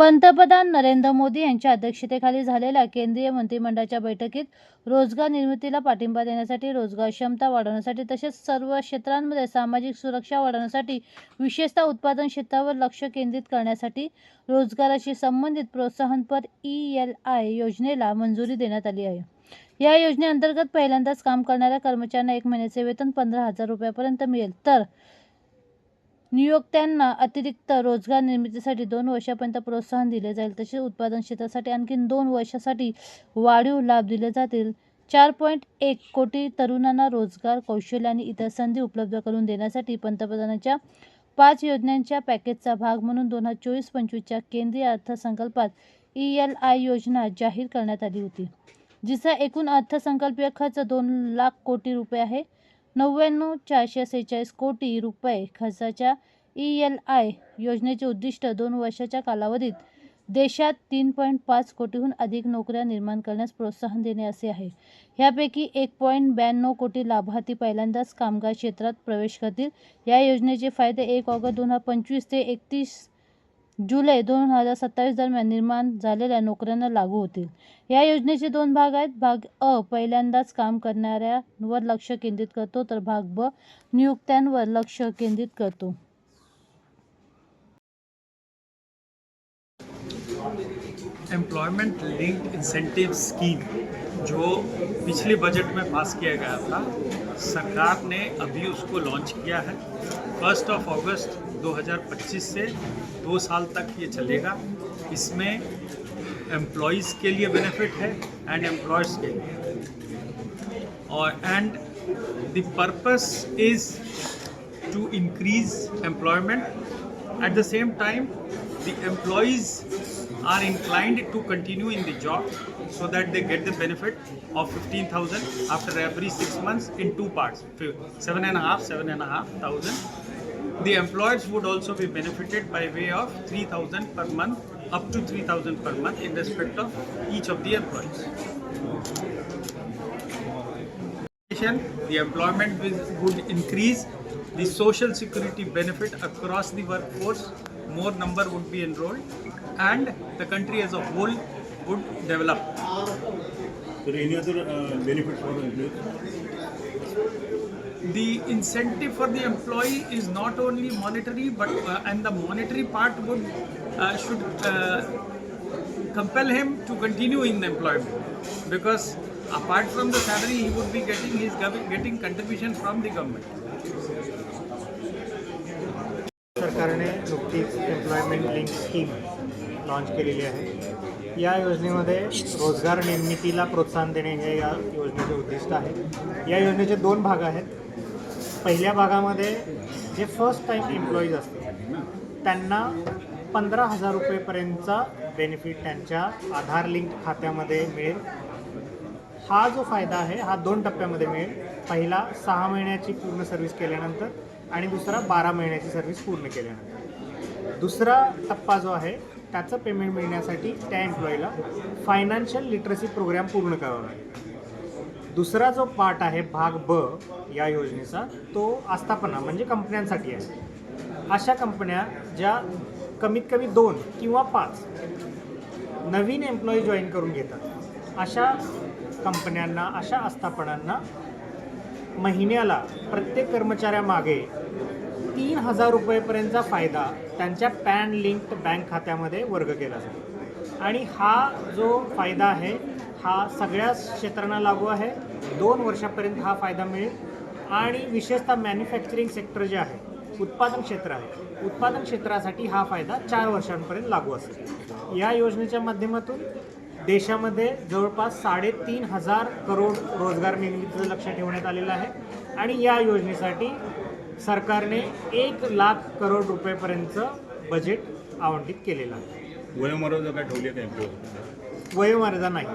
पंतप्रधान नरेंद्र मोदी यांच्या अध्यक्षतेखाली झालेल्या केंद्रीय मंत्रिमंडळाच्या बैठकीत रोजगार निर्मितीला पाठिंबा देण्यासाठी रोजगार क्षमता वाढवण्यासाठी तसेच सर्व क्षेत्रांमध्ये सामाजिक सुरक्षा वाढवण्यासाठी विशेषतः उत्पादन क्षेत्रावर लक्ष केंद्रित करण्यासाठी रोजगाराशी संबंधित प्रोत्साहनपर ई एल आय योजनेला मंजुरी देण्यात आली आहे. या योजनेअंतर्गत पहिल्यांदाच काम करणाऱ्या कर्मचाऱ्यांना एक महिन्याचे वेतन पंधरा हजार रुपयापर्यंत मिळेल. तर नियोक्त्यांना अतिरिक्त रोजगार निर्मितीसाठी दोन वर्षापर्यंत प्रोत्साहन दिले जाईल. तसेच उत्पादन क्षेत्रासाठी आणखी दोन वर्षासाठी वाढीव लाभ दिले जातील. चार पॉईंट एक कोटी तरुणांना रोजगार कौशल्य आणि इतर संधी उपलब्ध करून देण्यासाठी पंतप्रधानांच्या पाच योजनांच्या पॅकेजचा भाग म्हणून दोन हजार चोवीस पंचवीसच्या केंद्रीय अर्थसंकल्पात ई एल आय योजना जाहीर करण्यात आली होती. जिचा एकूण अर्थसंकल्पीय खर्च दोन लाख कोटी रुपये आहे. नव्याण्णव चारशे सेहेचाळीस कोटी रुपये खर्चाच्या ई एल आय योजनेचे उद्दिष्ट दोन वर्षाच्या कालावधीत देशात तीन पॉईंट पाच कोटीहून अधिक नोकऱ्या निर्माण करण्यास प्रोत्साहन देणे असे आहे. ह्यापैकी एक पॉईंट ब्याण्णव कोटी लाभार्थी पहिल्यांदाच कामगार क्षेत्रात प्रवेश करतील. या योजनेचे फायदे एक ऑगस्ट दोन हजार पंचवीस ते एकतीस जुलै दोन हज़ार सत्तावीस दरम्यान निर्माण झालेल्या नोकऱ्यांना लागू होतील. या योजनेचे दोन भाग आहेत. भाग अ, पहिल्यांदाच काम करणाऱ्यांवर लक्ष केंद्रित करतो. तर भाग ब, नियुक्त्यांवर लक्ष केंद्रित करतो. एम्प्लॉयमेंट लिंक्ड इंसेंटिव स्कीम जो पिछले बजट में पास किया गया था, सरकार ने अभी उसको लॉन्च किया है। फ़र्स्ट ऑफ़ अगस्त 2025 से दो साल तक ये चलेगा। इसमें एम्प्लॉयज़ के लिए बेनिफिट है एंड एम्प्लॉयज़ के लिए। और and the purpose is to increase employment at the same time the employees are inclined to continue in the job so that they get the benefit of 15,000 after every six months in two parts, seven and a half, seven and a half thousand. The employers would also be benefited by way of 3,000 per month, up to 3,000 per month in respect of each of the employees. The employment would increase the social security benefit across the workforce, more number would be enrolled, and the country as a whole would develop. So any other uh, benefit for the employees? The incentive for the employee is not only monetary, but uh, and the monetary part would uh, should uh, compel him to continue in the employment because apart from the salary he would be getting he is getting contribution from the government. सरकारने नुकतीच employment link scheme launch केलेली आहे. या योजनेमध्ये रोजगार निर्मितीला प्रोत्साहन देणे हे या योजनेचे उद्दिष्ट आहे. या योजनेचे दोन भाग आहेत. पहिल्या भागामध्ये जे फर्स्ट टाईम एम्प्लॉईज असतील त्यांना पंधरा हजार रुपयेपर्यंतचा बेनिफिट त्यांच्या आधार लिंक खात्यामध्ये मिळेल. हा जो फायदा आहे हा दोन टप्प्यामध्ये मिळेल. पहिला सहा महिन्याची पूर्ण सर्व्हिस केल्यानंतर आणि दुसरा बारा महिन्याची सर्व्हिस पूर्ण केल्यानंतर. दुसरा टप्पा जो आहे त्याचं पेमेंट मिळण्यासाठी त्या एम्प्लॉईला फायनान्शियल लिटरसी प्रोग्राम पूर्ण करावा लागेल. दुसरा जो पार्ट आहे भाग ब या योजनेचा तो आस्थापना म्हणजे कंपन्यांसाठी आहे. अशा कंपन्या ज्या कमीत कमी दोन किंवा पाच नवीन एम्प्लॉई जॉईन करून घेतात. अशा कंपन्यांना अशा आस्थापनांना महिन्याला प्रत्येक कर्मचाऱ्यामागे तीन हजार रुपयेपर्यंतचा फायदा त्यांच्या पॅन लिंक्ड बँक खात्यामध्ये वर्ग केला जातो. आणि हा जो फायदा आहे हा सगळ्याच क्षेत्रांना लागू आहे. दोन वर्षापर्यंत हा फायदा मिळेल. आणि विशेषतः मॅन्युफॅक्चरिंग सेक्टर जे आहे उत्पादन क्षेत्र आहे उत्पादन क्षेत्रासाठी हा फायदा चार वर्षांपर्यंत लागू असेल. या योजनेच्या माध्यमातून देशामध्ये जवळपास साडेतीन हजार करोड रोजगार निर्मितीचं लक्ष ठेवण्यात आलेलं आहे. आणि या योजनेसाठी सरकारने एक लाख करोड रुपयेपर्यंतचं बजेट आवंटित केलेलं आहे. वयोमर्यादा काय ठेवली आहे वयोमर्यादा नाही.